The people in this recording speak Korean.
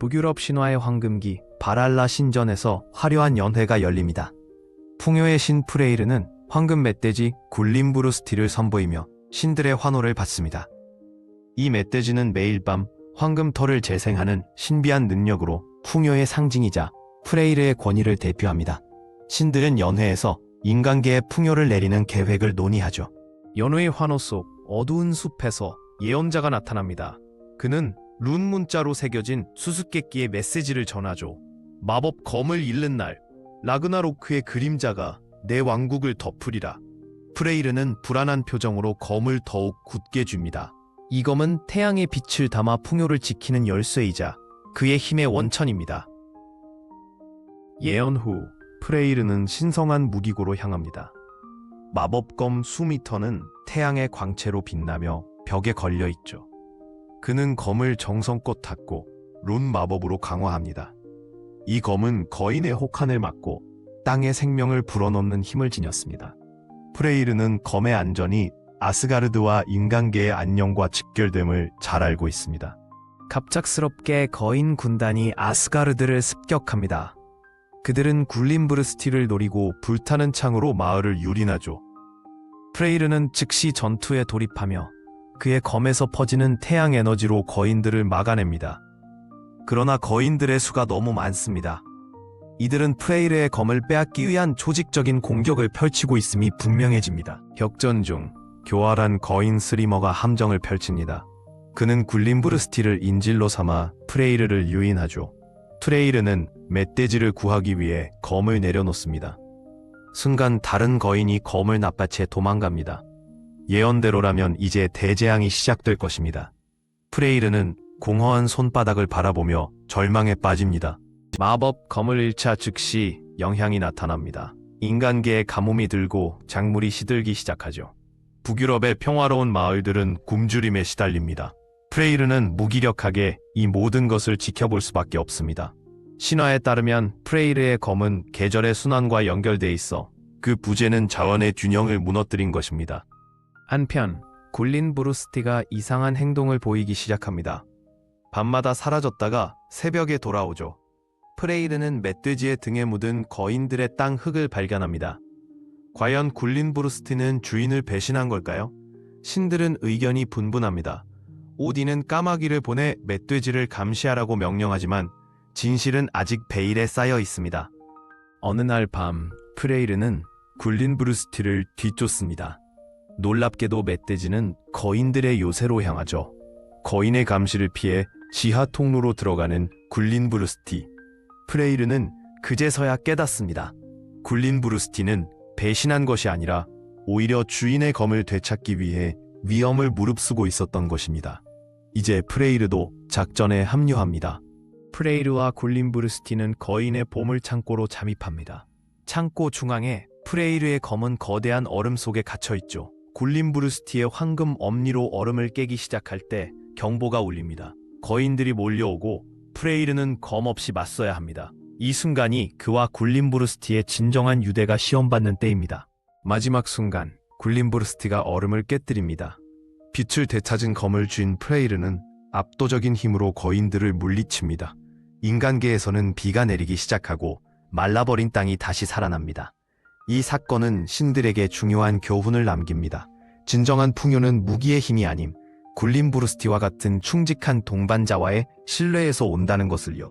북유럽 신화의 황금기 바랄라 신전에서 화려한 연회가 열립니다. 풍요의 신 프레이르는 황금 멧돼지 굴림부르스티를 선보이며 신들의 환호를 받습니다. 이 멧돼지는 매일 밤 황금 털을 재생하는 신비한 능력으로 풍요의 상징이자 프레이르의 권위를 대표합니다. 신들은 연회에서 인간계의 풍요를 내리는 계획을 논의하죠. 연회의 환호 속 어두운 숲에서 예언자가 나타납니다. 그는 룬 문자로 새겨진 수수께끼의 메시지를 전하죠. 마법 검을 잃는 날, 라그나로크의 그림자가 내 왕국을 덮으리라. 프레이르는 불안한 표정으로 검을 더욱 굳게 줍니다. 이 검은 태양의 빛을 담아 풍요를 지키는 열쇠이자 그의 힘의 원천입니다. 예언 후 프레이르는 신성한 무기고로 향합니다. 마법검 수미터는 태양의 광채로 빛나며 벽에 걸려 있죠. 그는 검을 정성껏 닫고 룬 마법으로 강화합니다. 이 검은 거인의 혹한을 막고 땅의 생명을 불어넣는 힘을 지녔습니다. 프레이르는 검의 안전이 아스가르드와 인간계의 안녕과 직결됨을 잘 알고 있습니다. 갑작스럽게 거인 군단이 아스가르드를 습격합니다. 그들은 굴림브르스티를 노리고 불타는 창으로 마을을 유린하죠. 프레이르는 즉시 전투에 돌입하며 그의 검에서 퍼지는 태양 에너지로 거인들을 막아냅니다. 그러나 거인들의 수가 너무 많습니다. 이들은 프레이르의 검을 빼앗기 위한 조직적인 공격을 펼치고 있음이 분명해집니다. 격전 중 교활한 거인 스리머가 함정을 펼칩니다. 그는 굴림브르스티를 인질로 삼아 프레이르를 유인하죠. 프레이르는 멧돼지를 구하기 위해 검을 내려놓습니다. 순간 다른 거인이 검을 납치해 도망갑니다. 예언대로라면 이제 대재앙이 시작될 것입니다. 프레이르는 공허한 손바닥을 바라보며 절망에 빠집니다. 마법 검을 잃자 즉시 영향이 나타납니다. 인간계의 가뭄이 들고 작물이 시들기 시작하죠. 북유럽의 평화로운 마을들은 굶주림에 시달립니다. 프레이르는 무기력하게 이 모든 것을 지켜볼 수밖에 없습니다. 신화에 따르면 프레이르의 검은 계절의 순환과 연결돼 있어 그 부재는 자원의 균형을 무너뜨린 것입니다. 한편 굴린 브루스티가 이상한 행동을 보이기 시작합니다. 밤마다 사라졌다가 새벽에 돌아오죠. 프레이르는 멧돼지의 등에 묻은 거인들의 땅 흙을 발견합니다. 과연 굴린 브루스티는 주인을 배신한 걸까요? 신들은 의견이 분분합니다. 오딘은 까마귀를 보내 멧돼지를 감시하라고 명령하지만 진실은 아직 베일에 쌓여 있습니다. 어느 날 밤 프레이르는 굴린 브루스티를 뒤쫓습니다. 놀랍게도 멧돼지는 거인들의 요새로 향하죠. 거인의 감시를 피해 지하 통로로 들어가는 굴린 브루스티. 프레이르는 그제서야 깨닫습니다. 굴린 브루스티는 배신한 것이 아니라 오히려 주인의 검을 되찾기 위해 위험을 무릅쓰고 있었던 것입니다. 이제 프레이르도 작전에 합류합니다. 프레이르와 굴린 브루스티는 거인의 보물 창고로 잠입합니다. 창고 중앙에 프레이르의 검은 거대한 얼음 속에 갇혀 있죠. 굴린 브루스티의 황금 엄니로 얼음을 깨기 시작할 때 경보가 울립니다. 거인들이 몰려오고 프레이르는 검 없이 맞서야 합니다. 이 순간이 그와 굴린 브루스티의 진정한 유대가 시험받는 때입니다. 마지막 순간 굴린 브루스티가 얼음을 깨뜨립니다. 빛을 되찾은 검을 쥔 프레이르는 압도적인 힘으로 거인들을 물리칩니다. 인간계에서는 비가 내리기 시작하고 말라버린 땅이 다시 살아납니다. 이 사건은 신들에게 중요한 교훈을 남깁니다. 진정한 풍요는 무기의 힘이 아님 굴린 브루스티와 같은 충직한 동반자와의 신뢰에서 온다는 것을요.